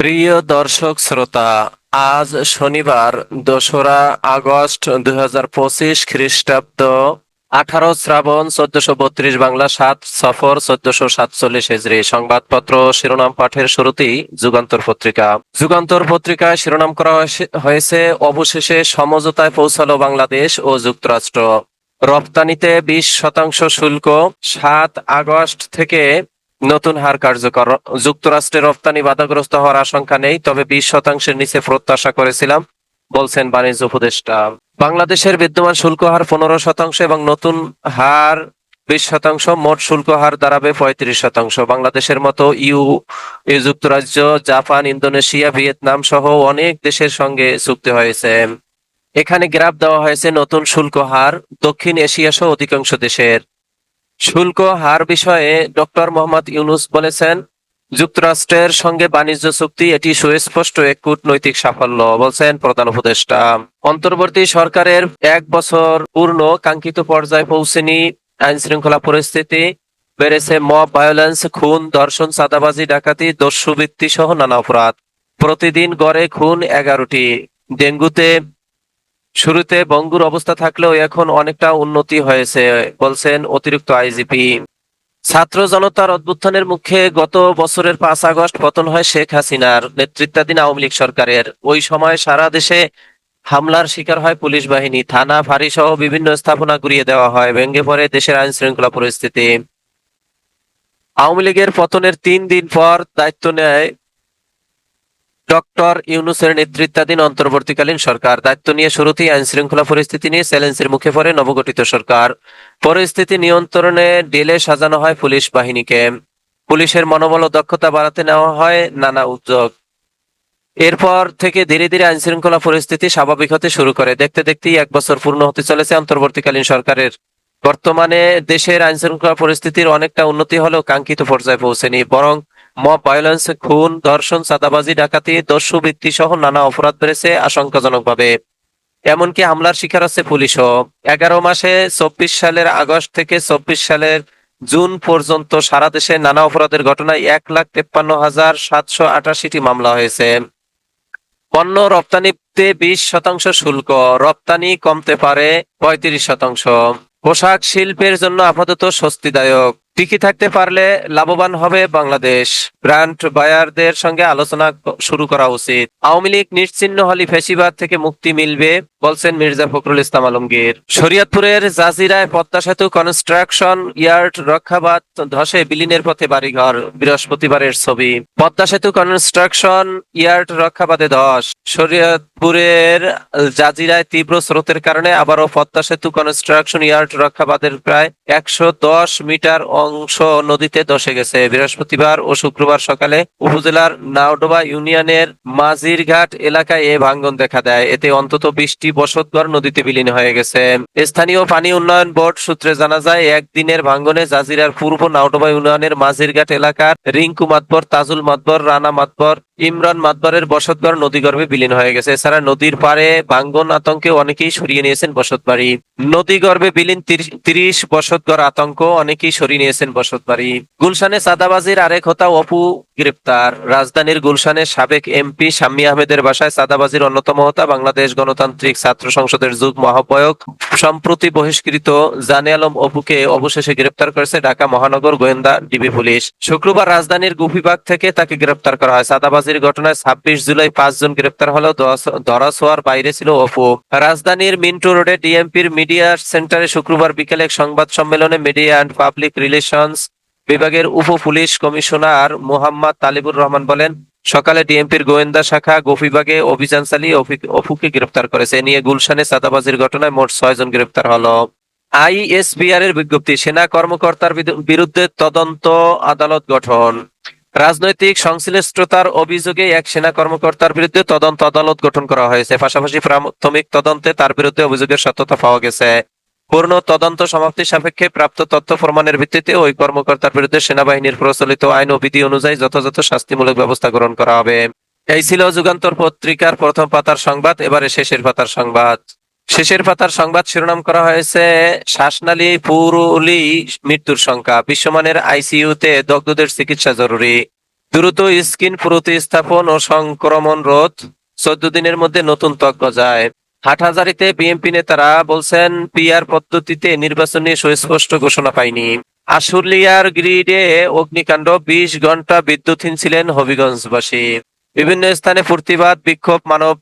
প্রিয় দর্শক শ্রোতা, আজ শনিবার, দোসরা আগস্ট দুই হাজার পঁচিশ খ্রিস্টাব্দ, আঠারো শ্রাবণ চোদ্দশো বত্রিশ বাংলা সাত সফর চোদ্দশো সাতচল্লিশ হেজরি। সংবাদপত্র, শিরোনাম পাঠের শুরুতেই যুগান্তর পত্রিকা। যুগান্তর পত্রিকায় শিরোনাম করা হয়েছে- হয়েছে, অবশেষে সমঝোতায় পৌঁছালো বাংলাদেশ ও যুক্তরাষ্ট্র। রপ্তানিতে বিশ শতাংশ শুল্ক, সাত আগস্ট থেকে নতুন হার কার্যকর। যুক্তরাষ্ট্রে রপ্তানি বাধাগ্রস্ত হওয়ার আশঙ্কা নেই, তবে বিশ শতাংশের নিচে প্রত্যাশা করেছিলাম, বলছেন বাণিজ্য উপদেষ্টা। বাংলাদেশের বিদ্যমান শুল্ক হার পনেরো শতাংশ এবং নতুন হার বিশ শতাংশ, মোট শুল্ক হার দাঁড়াবে পঁয়ত্রিশ শতাংশ। বাংলাদেশের মতো ইউ যুক্তরাজ্য, জাপান, ইন্দোনেশিয়া, ভিয়েতনাম সহ অনেক দেশের সঙ্গে চুক্তি হয়েছে। এখানে গ্রাফ দেওয়া হয়েছে নতুন শুল্ক হার দক্ষিণ এশিয়া সহ অধিকাংশ দেশের। শুল্ক হার বিষয়ে ডক্টর মোহাম্মদ ইউনুস বলেছেন, যুক্তরাষ্ট্রের সঙ্গে বাণিজ্য চুক্তি এটি সুস্পষ্ট এক কূটনৈতিক সাফল্য, বলছেন প্রধান উপদেষ্টা। অন্তর্বর্তী সরকারের এক বছর পূর্ণ কাঙ্ক্ষিত পর্যায়ে পৌঁছেনি আইন শৃঙ্খলা পরিস্থিতি। বেড়েছে মব ভায়োলেন্স, খুন, ধর্ষণ, চাঁদাবাজি, ডাকাতি, দস্যুবৃত্তি সহ নানা অপরাধ। প্রতিদিন গড়ে খুন এগারোটি। ডেঙ্গুতে শুরুতে বঙ্গুর অবস্থা থাকলেও এখন অনেকটা উন্নতি হয়েছে, বলছেন অতিরিক্ত আইজিপি। ছাত্র জনতার অভ্যুত্থানের মুখে গত বছরের পাঁচ আগস্ট পতন হয় শেখ হাসিনার নেতৃত্বাধীন আওয়ামী লীগ সরকারের। ওই সময় সারা দেশে হামলার শিকার হয় পুলিশ বাহিনী। থানা ফাঁড়ি সহ বিভিন্ন স্থাপনা গুড়িয়ে দেওয়া হয়, ভেঙে পড়ে দেশের আইন শৃঙ্খলা পরিস্থিতি। আওয়ামী লীগের পতনের তিন দিন পর দায়িত্ব নেয় ডক্টর ইউনুসের নেতৃত্বাধীন অন্তর্বর্তীকালীন সরকার। দায়িত্ব নিয়ে শুরুতেই আইন শৃঙ্খলা পরিস্থিতি নিয়ে চ্যালেঞ্জের মুখে পড়ে নবগঠিত সরকার। পরিস্থিতি নিয়ন্ত্রণে ঢেলে সাজানো হয় পুলিশ বাহিনীকে। পুলিশের মনোবল ও দক্ষতা বাড়াতে নেওয়া হয় নানা উদ্যোগ। এরপর থেকে ধীরে ধীরে আইন শৃঙ্খলা পরিস্থিতি স্বাভাবিক হতে শুরু করে। দেখতে দেখতেই এক বছর পূর্ণ হতে চলেছে অন্তর্বর্তীকালীন সরকারের। বর্তমানে দেশের আইন শৃঙ্খলা পরিস্থিতির অনেকটা উন্নতি হলেও কাঙ্ক্ষিত পর্যায়ে পৌঁছেনি, বরং মব ভায়োলেন্স, খুন, ধর্ষণ, চাঁদাবাজি, ডাকাতি দস্যুবৃত্তি সহ নানা অপরাধ বেড়েছে আশঙ্কাজনকভাবে। এমনকি হামলার শিকার হচ্ছে পুলিশও। এগারো মাসে চব্বিশ সালের আগস্ট থেকে চব্বিশ সালের জুন পর্যন্ত সারা দেশে নানা অপরাধের ঘটনায় এক লাখ তেপ্পান্ন হাজার সাতশো আটাশিটি মামলা হয়েছে। পণ্য রপ্তানিতে বিশ শতাংশ শুল্ক, রপ্তানি কমতে পারে পঁয়ত্রিশ শতাংশ। পোশাক শিল্পের জন্য আপাতত স্বস্তিদায়ক। টিকে থাকতে পারলে লাভবান হবে বাংলাদেশ। ব্র্যান্ড বায়ারদের সঙ্গে আলোচনা শুরু করা উচিত। আওয়ামী লীগ নিশ্চিন্ন হলে ফেসিবাদ থেকে মুক্তি মিলবে। বলছেন মির্জা ফখরুল ইসলাম আলমগীর। শরীয়তপুরের জাজিরায় পদ্মা সেতু কনস্ট্রাকশন ইয়ার্ড রক্ষাবাদ ধসে বিলীনের পথে বাড়িঘর, বৃহস্পতিবারের ছবি। পদ্মা সেতু কনস্ট্রাকশন ইয়ার্ড রক্ষাবাদে ধস। শরীয়তপুরের জাজিরায় তীব্র স্রোতের কারণে আবারও পদ্মা সেতু কনস্ট্রাকশন ইয়ার্ড রক্ষাবাদের প্রায় একশো দশ মিটার অংশ নদীতে ধসে গেছে। বৃহস্পতিবার ও শুক্রবার সকালে উপজেলার নাওডোবা ইউনিয়নের মাঝিরঘাট এলাকায় এ ভাঙ্গন দেখা দেয়। এতে অন্তত বিশটি বসতঘর নদীতে বিলীন হয়ে গেছে। স্থানীয় পানি উন্নয়ন বোর্ড সূত্রে জানা যায়, একদিনের ভাঙ্গনে জাজিরার পূর্ব নাওডোবা ইউনিয়নের মাঝিরঘাট এলাকার রিঙ্কু মাতবর, তাজুল মাতবর, রানা মাতবর, ইমরান মাতবরের বসতঘর নদীগর্ভে বিলীন হয়ে গেছে। এছাড়া নদীর পারে ভাঙ্গন আতঙ্কে অনেকেই সরিয়ে নিয়েছেন বসতবাড়ি। নদীগর্ভে বিলীন তিরিশ- বসতঘর আতঙ্ক অনেকেই সরিয়ে নিয়েছেন বসতবাড়ি। গুলশানে সাদাবাজির আরেক হতা অপু গ্রেপ্তার। রাজধানীর গুলশানের সাবেক এমপি শাম্মী আহমেদের বাসায় সাদাবাজির অন্যতম হতা বাংলাদেশ গণতান্ত্রিক ছাত্র সংসদের যুগ্ম আহ্বায়ক সম্প্রতি বহিষ্কৃত জানে আলম অপুকে অবশেষে গ্রেপ্তার করেছে ঢাকা মহানগর গোয়েন্দা ডিবি পুলিশ। শুক্রবার রাজধানীর গুপিবাগ থেকে তাকে গ্রেপ্তার করা হয়। সাদাবাজির ঘটনায় ছাব্বিশ জুলাই পাঁচজন গ্রেপ্তার হলেও ধরা ছোঁয়ার বাইরে ছিল অপু। রাজধানীর মিন্টু রোডে ডিএমপির মিডিয়া সেন্টারে শুক্রবার বিকেলে এক সংবাদ সম্মেলনে মিডিয়া অ্যান্ড পাবলিক রিলেশনস বিভাগের উপ পুলিশ কমিশনার মোহাম্মদ তালিবুর রহমান বলেন, সকালে ডিএমপির গোয়েন্দা শাখা গোপীবাগে অভিযান চালিয়ে অফি- অপুকে গ্রেপ্তার করেছে। এ নিয়ে গুলশানে সাদাবাজির ঘটনায় মোট ছয় জন গ্রেপ্তার হলো। আইএসবিআর এর বিজ্ঞপ্তি, সেনা কর্মকর্তার বিরুদ্ধে তদন্ত আদালত গঠন। রাজনৈতিক সংশ্লিষ্টতার অভিযোগে এক সেনা কর্মকর্তার বিরুদ্ধে তদন্ত আদালত গঠন করা হয়েছে। পাশাপাশি প্রাথমিক তদন্তে তার বিরুদ্ধে অভিযোগের সত্যতা পাওয়া গেছে। পূর্ণ তদন্ত সমাপ্তি সাপেক্ষে প্রাপ্ত তথ্য প্রমাণের ভিত্তিতে ওই কর্মকর্তার বিরুদ্ধে সেনাবাহিনীর প্রচলিত আইন ও বিধি অনুযায়ী যথাযথ শাস্তিমূলক ব্যবস্থা গ্রহণ করা হবে। এই ছিল যুগান্তর পত্রিকার প্রথম পাতার সংবাদ, এবারে শেষের পাতার সংবাদ। শেষের পাতার সংবাদ শিরোনাম করা হয়েছে, শ্বাসনালী পুরুলি মৃত্যুর সংখ্যা বিশ্বমানের আইসিইউতে দগ্ধদের চিকিৎসা জরুরি। দ্রুত স্কিন প্রতিস্থাপন ও সংক্রমণ রোধ, চোদ্দ দিনের মধ্যে নতুন ত্বক গজায়। হাটহাজারিতে বিএনপি নেতারা বলছেন, পিআর পদ্ধতিতে নির্বাচন নিয়ে সুস্পষ্ট ঘোষণা পায়নি আশুলিয়ার গ্রিডে অগ্নিকাণ্ড, বিশ ঘণ্টা বিদ্যুৎহীন ছিলেন হবিগঞ্জবাসী। বিভিন্ন স্থানে প্রতিবাদ, বিক্ষোভ মানব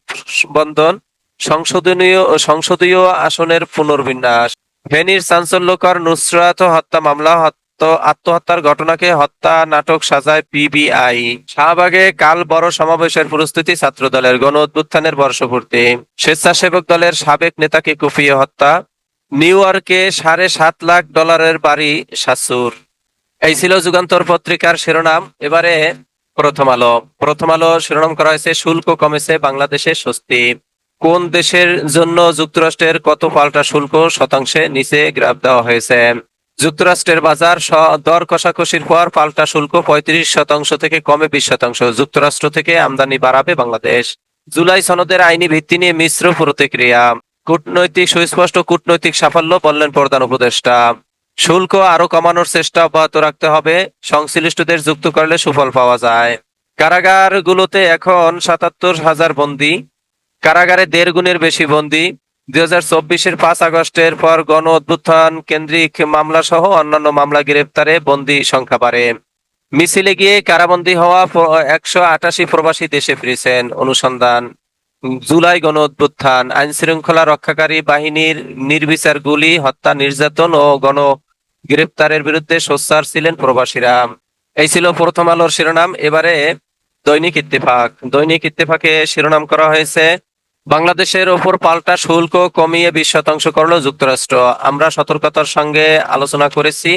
বন্ধন সংশোধনীয়, সংসদীয় আসনের পুনর্বিন্যাস। ফেনীর চাঞ্চল্যকর নুসরাত হত্যা মামলা আত্মহত্যার ঘটনাকে হত্যা নাটক সাজায় পিবিআই শাহবাগে কাল বড় সমাবেশের প্রস্তুতি ছাত্রদলের গণ অভ্যুত্থানের বর্ষপূর্তি। স্বেচ্ছাসেবক দলের সাবেক নেতাকে কুপিয়ে হত্যা। নিউ ইয়র্কে সাড়ে সাত লাখ ডলারের বাড়ি শাসুর এই ছিল যুগান্তর পত্রিকার শিরোনাম। এবারে প্রথম আলো। প্রথম আলো শিরোনাম করা হয়েছে, শুল্ক কমেছে বাংলাদেশে স্বস্তি। কোন দেশের জন্য যুক্তরাষ্ট্রের কত পাল্টা শুল্ক শতাংশে নিচে গ্রাফ দেওয়া হয়েছে? যুক্তরাষ্ট্রের বাজার দর কষাকষির পর পাল্টা শুল্ক পঁয়ত্রিশ শতাংশ থেকে কমে বিশ শতাংশ। যুক্তরাষ্ট্র থেকে আমদানি বাড়াবে বাংলাদেশ। জুলাই সনদের আইনি ভিত্তি নিয়ে মিশ্র প্রতিক্রিয়া। কূটনৈতিক সুস্পষ্ট কূটনৈতিক সাফল্য বললেন প্রধান উপদেষ্টা। শুল্ক আরও কমানোর চেষ্টা অব্যাহত রাখতে হবে। সংশ্লিষ্টদের যুক্ত করলে সুফল পাওয়া যায়। কারাগারগুলোতে এখন সাতাত্তর হাজার বন্দী। কারাগারে দেড় গুণের বেশি বন্দী। দুই হাজার পাঁচ আগস্টের পর গণ অভ্যুত্থান কেন্দ্রিক মামলা সহ অন্যান্য মামলা গ্রেপ্তারে বন্দী সংখ্যা বাড়ে। মিছিলে গিয়ে কারাবন্দী হওয়া একশো আটাশি প্রবাসী দেশে ফিরেছেন। অনুসন্ধান, জুলাই গণ অভ্যুত্থান আইন শৃঙ্খলা রক্ষাকারী বাহিনীর নির্বিচার গুলি, হত্যা, নির্যাতন ও গণ গ্রেপ্তারের বিরুদ্ধে সোচ্চার ছিলেন প্রবাসীরা। এই ছিল প্রথম আলোর শিরোনাম। এবারে দৈনিক ইত্তেফাক। দৈনিক ইত্তেফাকে শিরোনাম করা হয়েছে বাংলাদেশের ওপর পাল্টা শুল্ক কমিয়ে বিশ শতাংশ করল যুক্তরাষ্ট্র। আমরা সতর্কতার সঙ্গে আলোচনা করেছি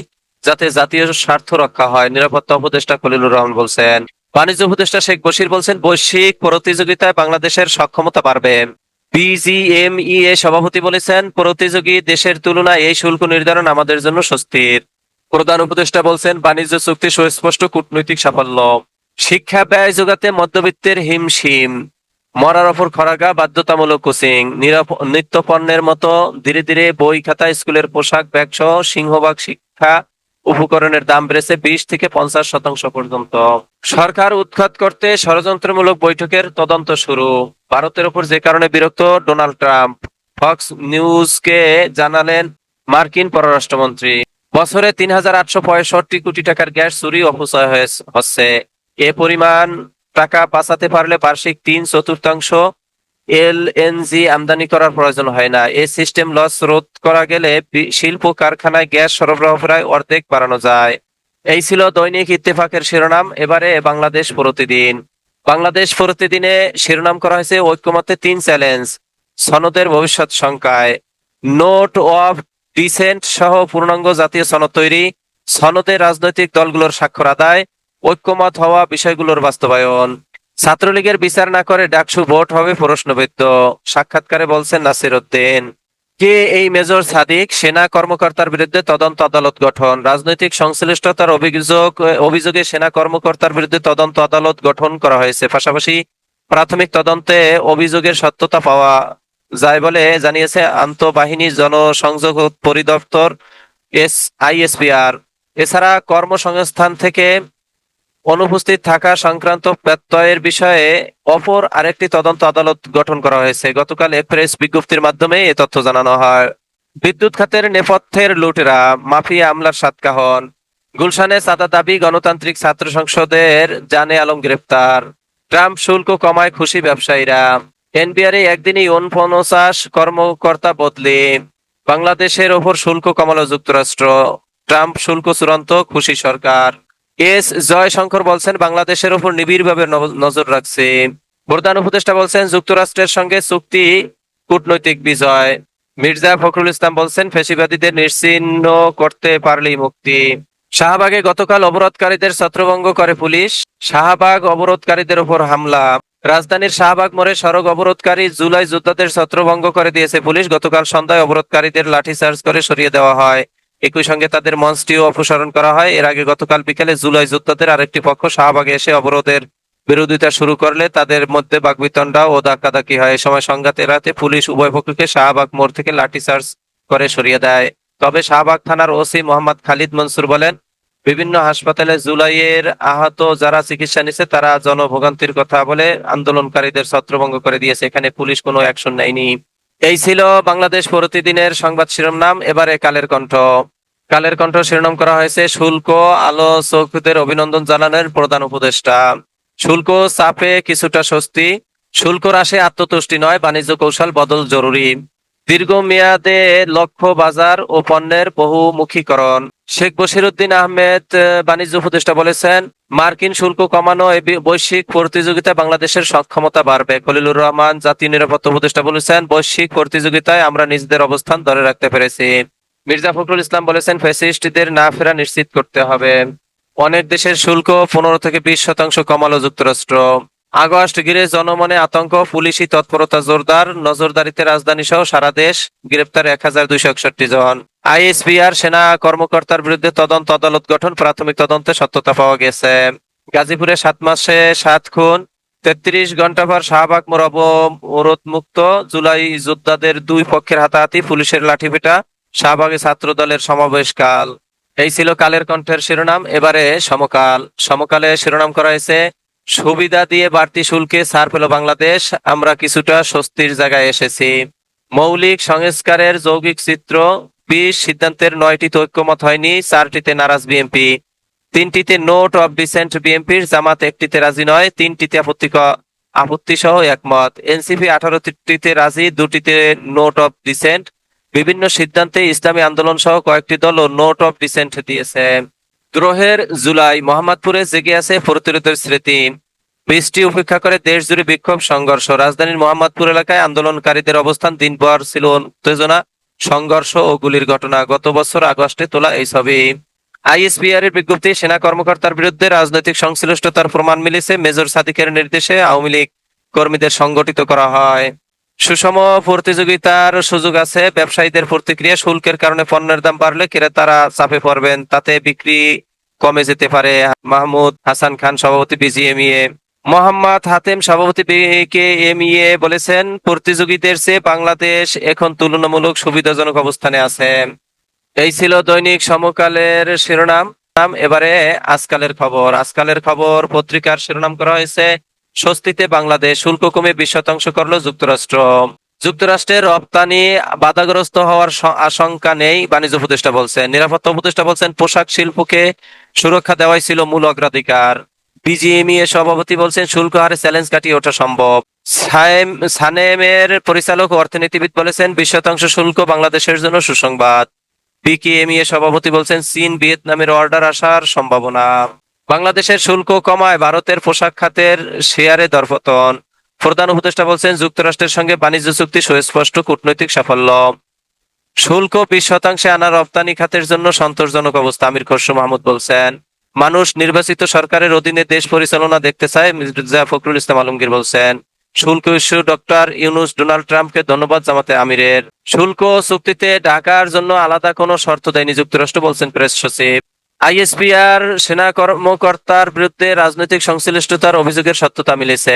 যাতে জাতীয় স্বার্থ রক্ষা হয়। নিরাপত্তা উপদেষ্টা খলিলুর রহমান বলছেন, বাণিজ্য উপদেষ্টা শেখ বশির বলছেন, বৈশ্বিক প্রতিযোগিতায় বাংলাদেশের সক্ষমতা বাড়বে। বিজিএমই এ সভাপতি বলেছেন, প্রতিযোগী দেশের তুলনায় এই শুল্ক নির্ধারণ আমাদের জন্য স্বস্তির। প্রধান উপদেষ্টা বলছেন, বাণিজ্য চুক্তি সুস্পষ্ট কূটনৈতিক সাফল্য। শিক্ষা ব্যয় যোগাতে মধ্যবিত্তের হিমশিম। মরার ওপর খরাগা বাধ্যতামূলক কোচিং নিত্য পণ্যের মতো ধীরে ধীরে বই খাতা, স্কুলের পোশাক, ব্যাগ সহ সিংহভাগ শিক্ষা উপকরণের দাম বেড়েছে বিশ থেকে পঞ্চাশ শতাংশ পর্যন্ত। সরকার উৎখাত করতে ষড়যন্ত্রমূলক বৈঠকের তদন্ত শুরু। ভারতের ওপর যে কারণে বিরক্ত ডোনাল্ড ট্রাম্প, ফক্স নিউজকে জানালেন মার্কিন পররাষ্ট্রমন্ত্রী। বছরে তিন হাজার আটশো পঁয়ষট্টি কোটি টাকার গ্যাস চুরি অপচয় হচ্ছে এ পরিমাণ টাকা বাঁচাতে পারলে বার্ষিক তিন চতুর্থাংশ এল এলএনজি আমদানি করার প্রয়োজন হয় না। এই সিস্টেম লস রোধ করা গেলে শিল্প, কারখানায় গ্যাস সরবরাহ প্রায় অর্ধেক বাড়ানো যায়। এই ছিল দৈনিক ইত্তেফাকের শিরোনাম। এবারে বাংলাদেশ প্রতিদিন। বাংলাদেশ প্রতিদিনে শিরোনাম করা হয়েছে ঐক্যমত্যে তিন চ্যালেঞ্জ, সনদের ভবিষ্যৎ সংখ্যায় নোট অফ ডিসেন্ট সহ পূর্ণাঙ্গ জাতীয় সনদ তৈরি, সনদে রাজনৈতিক দলগুলোর স্বাক্ষর আদায় ঐক্যমত হওয়া বিষয়গুলোর বাস্তবায়ন। ছাত্রলীগের বিচার না করে ডাকসু ভোট হবে প্রশ্নবিদ্ধ। সাক্ষাৎকারে বলছেন নাসির উদ্দিন। কে এই মেজর সাদিক? সেনা কর্মকর্তার বিরুদ্ধে তদন্ত আদালত গঠন। রাজনৈতিক সংশ্লিষ্টতার অভিযোগ, অভিযোগে সেনা কর্মকর্তার বিরুদ্ধে তদন্ত আদালত গঠন করা হয়েছে। পাশাপাশি প্রাথমিক তদন্তে অভিযোগের সত্যতা পাওয়া যায় বলে জানিয়েছে আন্তঃবাহিনী জনসংযোগ পরিদপ্তর এস আইএসপিআর এছাড়া কর্মসংস্থান থেকে অনুপস্থিত থাকা সংক্রান্ত প্রত্যয়ের বিষয়ে অপর আরেকটি তদন্ত আদালত গঠন করা হয়েছে। গতকাল প্রেস বিজ্ঞপ্তির মাধ্যমে এ তথ্য জানানো হয়। বিদ্যুৎ খাতের নেপথ্যের লুটেরা, মাফিয়া আমলার সাতকাহন গুলশানে সাদা দাবি গণতান্ত্রিক ছাত্র সংসদের জানে আলম গ্রেপ্তার, ট্রাম্প শুল্ক কমায় খুশি ব্যবসায়ীরা, এনবিআর একদিনই উনপঞ্চাশ কর্মকর্তা বদলে, বাংলাদেশের ওপর শুল্ক কমালো যুক্তরাষ্ট্র, ট্রাম্প শুল্ক চূড়ান্ত, খুশি সরকার। এস জয়শঙ্কর বলছেন, বাংলাদেশের উপর নিবিড়ভাবে নব- নজর রাখছে। প্রধান উপদেষ্টা বলছেন, যুক্তরাষ্ট্রের সঙ্গে চুক্তি, কূটনৈতিক বিজয়। মির্জা ফখরুল ইসলাম বলছেন, ফেসিবাদীদের নিশ্চিহ্ন করতে পারলেই মুক্তি। শাহবাগে গতকাল অবরোধকারীদের ছত্রভঙ্গ করে পুলিশ। শাহবাগ অবরোধকারীদের উপর হামলা। রাজধানীর শাহবাগ মোড়ে সড়ক অবরোধকারী জুলাই যোদ্ধাদের ছত্রভঙ্গ করে দিয়েছে পুলিশ। গতকাল সন্ধ্যায় অবরোধকারীদের লাঠিচার্জ করে সরিয়ে দেওয়া হয়। একই সঙ্গে তাদের মঞ্চটিও অপসারণ করা হয়। এর আগে গতকাল বিকেলে জুলাই যোদ্ধাদের আরেকটি পক্ষ শাহবাগে এসে অবরোধের বিরোধিতা শুরু করলে তাদের মধ্যে বাগবিতণ্ডা ও ধাক্কাধাক্কি হয়। এ সময় সংঘাত এড়াতে পুলিশ উভয় পক্ষকে শাহবাগ মোড় থেকে লাঠিচার্জ করে সরিয়ে দেয়। তবে শাহবাগ থানার ওসি মোহাম্মদ খালিদ মনসুর বলেন, বিভিন্ন হাসপাতালে জুলাইয়ের আহত যারা চিকিৎসা নিচ্ছে তারা জনভোগান্তির কথা বলে আন্দোলনকারীদের ছত্রভঙ্গ করে দিয়েছে। এখানে পুলিশ কোনো অ্যাকশন নেয়নি। এই ছিল বাংলাদেশ প্রতিদিনের সংবাদ শিরোনাম, এবারে কালের কণ্ঠ। কালের কণ্ঠ শিরোনাম করা হয়েছে শুল্ক আলো চৌকুদের অভিনন্দন জানানোর প্রধান উপদেষ্টা। শুল্ক চাপে কিছুটা স্বস্তি, শুল্ক হ্রাসে আত্মতুষ্টি নয়, বাণিজ্য কৌশল বদল জরুরি। দীর্ঘমেয়াদে লক্ষ্য বাজার ও পণ্যের বহুমুখীকরণ। শেখ বশিরউদ্দিন আহমেদ বাণিজ্য উপদেষ্টা বলেছেন, মার্কিন শুল্ক কমানো বৈশ্বিক প্রতিযোগিতায় বাংলাদেশের সক্ষমতা বাড়বে। খলিলুর রহমান, জাতীয় নিরাপত্তা উপদেষ্টা বলেছেন, বৈশ্বিক প্রতিযোগিতায় আমরা নিজেদের অবস্থান ধরে রাখতে পেরেছি। মির্জা ফখরুল ইসলাম বলেছেন, ফ্যাসিস্টদের না ফেরা নিশ্চিত করতে হবে। অনেক দেশের শুল্ক পনেরো থেকে বিশ শতাংশ কমালো যুক্তরাষ্ট্র। আগস্ট ঘিরে জনমনে আতঙ্ক, পুলিশি তৎপরতা জোরদার, নজরদারিতে রাজধানী সহ সারা দেশ গ্রেপ্তার এক হাজার দুইশো একষট্টি জন। আইএসপিআর সেনা কর্মকর্তার বিরুদ্ধে তদন্ত, আদালত গঠন, প্রাথমিক তদন্তে সত্যতা পাওয়া গেছে। গাজীপুরে সাত মাসে সাত খুন, তেত্রিশ ঘণ্টা পর শাহবাগ মোর অবরোধ মুক্ত, জুলাই যোদ্ধাদের দুই পক্ষের হাতাহাতি, পুলিশের লাঠিপেটা শাহবাগে ছাত্র দলের সমাবেশকাল। এই ছিল কালের কণ্ঠের শিরোনাম, এবারে সমকাল। সমকালে শিরোনাম করা হয়েছে সুবিধা দিয়ে বাড়তি শুল্কে ছাড় পেল বাংলাদেশ। আমরা কিছুটা স্বস্তির জায়গায় এসেছি। মৌলিক সংস্কারের যৌগিক চিত্র, বিশ সিদ্ধান্তের নয়টিতে ঐক্যমত হয়নি, চারটিতে নারাজ বিএনপি। তিনটিতে নোট অফ ডিসেন্ট বিএনপির জামাত, একটিতে রাজি নয়, তিনটিতে আপত্তি আপত্তি সহ একমত। এনসিপি আঠারোটিতে রাজি, দুটিতে নোট অব ডিসেন্ট। বিভিন্ন সিদ্ধান্তে ইসলামী আন্দোলন সহ কয়েকটি দল নোট অফ ডিসেন্ট দিয়েছে। দ্রোহের জুলাই মোহাম্মদপুরে জেগে আছে প্রতিরোধের স্মৃতি। বৃষ্টি উপেক্ষা করে দেশ জুড়ে বিক্ষোভ, সংঘর্ষ। রাজধানীর মোহাম্মদপুর এলাকায় আন্দোলনকারীদের অবস্থান দিনভর ছিল উত্তেজনা, সংঘর্ষ ও গুলির ঘটনা। গত বছর আগস্টে তোলা এই ছবি। আইএসপিআর এর বিজ্ঞপ্তি, সেনা কর্মকর্তার বিরুদ্ধে রাজনৈতিক সংশ্লিষ্টতার প্রমাণ মিলেছে। মেজর সাদিকের নির্দেশে আওয়ামী লীগ কর্মীদের সংগঠিত করা হয়। সুষম প্রতিযোগিতার সুযোগ আছে। ব্যবসায়ীদের প্রতিক্রিয়া শুল্কের কারণে পণ্যের দাম বাড়লে ক্রেতারা চাপে পড়বেন। তাতে বিক্রি কমে যেতে পারে। মাহমুদ হাসান খান, সভাপতি বিজিএমইএ। মোহাম্মদ হাতেম, সভাপতি বিকেএমইএ বলেছেন, প্রতিযোগীদের চেয়ে বাংলাদেশ এখন তুলনামূলক সুবিধাজনক অবস্থানে আছে। এই ছিল দৈনিক সমকালের শিরোনাম। নাম এবারে আজকালের খবর। আজকালের খবর, পত্রিকার শিরোনাম করা হয়েছে স্বস্তিতে বাংলাদেশ শুল্ক কমে বিশ শতাংশ করল যুক্তরাষ্ট্র। যুক্তরাষ্ট্রের রপ্তানি বাধাগ্রস্ত হওয়ার আশঙ্কা নেই, বাণিজ্য উপদেষ্টা বলছেন। নিরাপত্তা উপদেষ্টা বলছেন, পোশাক শিল্পকে সুরক্ষা দেওয়াই ছিল মূল অগ্রাধিকার। বিজিএমইএ সভাপতি বলছেন, শুল্ক হারে চ্যালেঞ্জ কাটিয়ে ওঠা সম্ভব। সানেমের পরিচালক অর্থনীতিবিদ বলেছেন, বিশ শতাংশ শুল্ক বাংলাদেশের জন্য সুসংবাদ। বিকেএমইএ সভাপতি বলছেন, চীন ভিয়েতনামের অর্ডার আসার সম্ভাবনা। বাংলাদেশের শুল্ক কমায় ভারতের পোশাক খাতের শেয়ারে দরপতন। প্রধান উপদেষ্টা বলছেন, যুক্তরাষ্ট্রের সঙ্গে বাণিজ্য চুক্তি সুস্পষ্ট, কূটনৈতিক সাফল্য। শুল্ক বিশ শতাংশে আনা রপ্তানি খাতের জন্য সন্তোষজনক অবস্থা, আমির খসরু মাহমুদ বলছেন। মানুষ নির্বাচিত সরকারের অধীনে দেশ পরিচালনা দেখতে চায়, মির্জা ফখরুল ইসলাম আলমগীর বলছেন। শুল্ক ইস্যু ডক্টর ইউনুস ডোনাল্ড ট্রাম্পকে ধন্যবাদ জামাতে আমিরের। শুল্ক চুক্তিতে ঢাকার জন্য আলাদা কোনো শর্ত দেয়নি যুক্তরাষ্ট্র, বলছেন প্রেস সচিব। আইএসপিআর সেনা কর্মকর্তার বিরুদ্ধে রাজনৈতিক সংশ্লিষ্টতার অভিযোগের সত্যতা মিলেছে।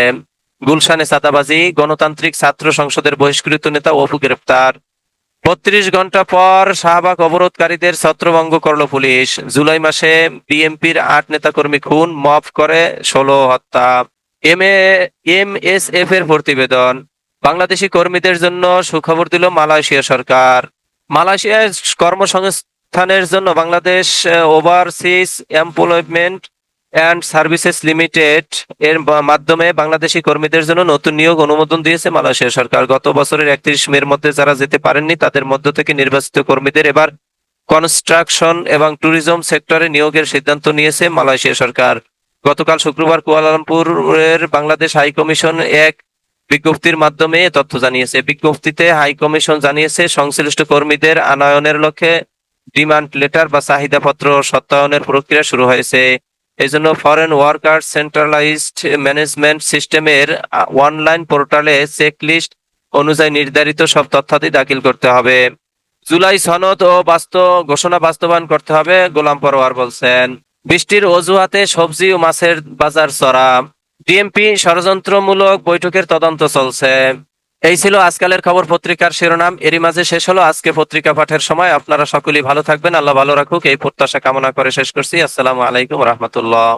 গুলশানে চাঁদাবাজি, গণতান্ত্রিক ছাত্র সংসদের বহিষ্কৃত নেতা অপু গ্রেপ্তার। বত্রিশ ঘণ্টা পর শাহবাগ অবরোধকারীদের ছত্রভঙ্গ করল পুলিশ। জুলাই মাসে বিএনপির আট নেতাকর্মী খুন, মফ করে ষোলো হত্যা। এম এম এস এফ এর প্রতিবেদন। বাংলাদেশি কর্মীদের জন্য সুখবর দিল মালয়েশিয়া সরকার। মালয়েশিয়ায় কর্মসংস্থানের জন্য Bangladesh overseas employment and services limited এর মাধ্যমে বাংলাদেশি কর্মীদের জন্য নতুন নিয়োগ অনুমোদন দিয়েছে মালয়েশিয়া সরকার। গত বছরের একত্রিশ মের মধ্যে যারা যেতে পারেননি, তাদের মধ্য থেকে নির্বাচিত কর্মীদের এবার কনস্ট্রাকশন এবং ট্যুরিজম সেক্টরে নিয়োগের সিদ্ধান্ত নিয়েছে মালয়েশিয়া সরকার। গতকাল শুক্রবার কুয়ালালামপুরের বাংলাদেশ হাই কমিশন এক বিজ্ঞপ্তির মাধ্যমে তথ্য জানিয়েছে। বিজ্ঞপ্তিতে হাই কমিশন জানিয়েছে, সংশ্লিষ্ট কর্মীদের আনয়নের লক্ষ্যে ডিমান্ড লেটার বা চাহিদাপত্র সত্যায়নের প্রক্রিয়া শুরু হয়েছে। এই জন্য ফরেন ওয়ার্কার সেন্ট্রালাইজড ম্যানেজমেন্ট সিস্টেমের অনলাইন পোর্টালে চেক লিস্ট অনুযায়ী নির্ধারিত সব তথ্যাদি দাখিল করতে হবে। জুলাই সনদ ও বাস্তব ঘোষণা বাস্তবায়ন করতে হবে, গোলাম পরোয়ার বলছেন। বৃষ্টির অজুহাতে সবজি ও মাছের বাজার চড়া। ডিএমপি ষড়যন্ত্রমূলক বৈঠকের তদন্ত চলছে। এই ছিল আজকালের খবর পত্রিকার শিরোনাম। এরই মাঝে শেষ হলো আজকে পত্রিকা পাঠের সময়। আপনারা সকলেই ভালো থাকবেন। আল্লাহ ভালো রাখুক। এই প্রত্যাশা কামনা করে শেষ করছি। আসসালামু আলাইকুম রহমতুল্লাহ।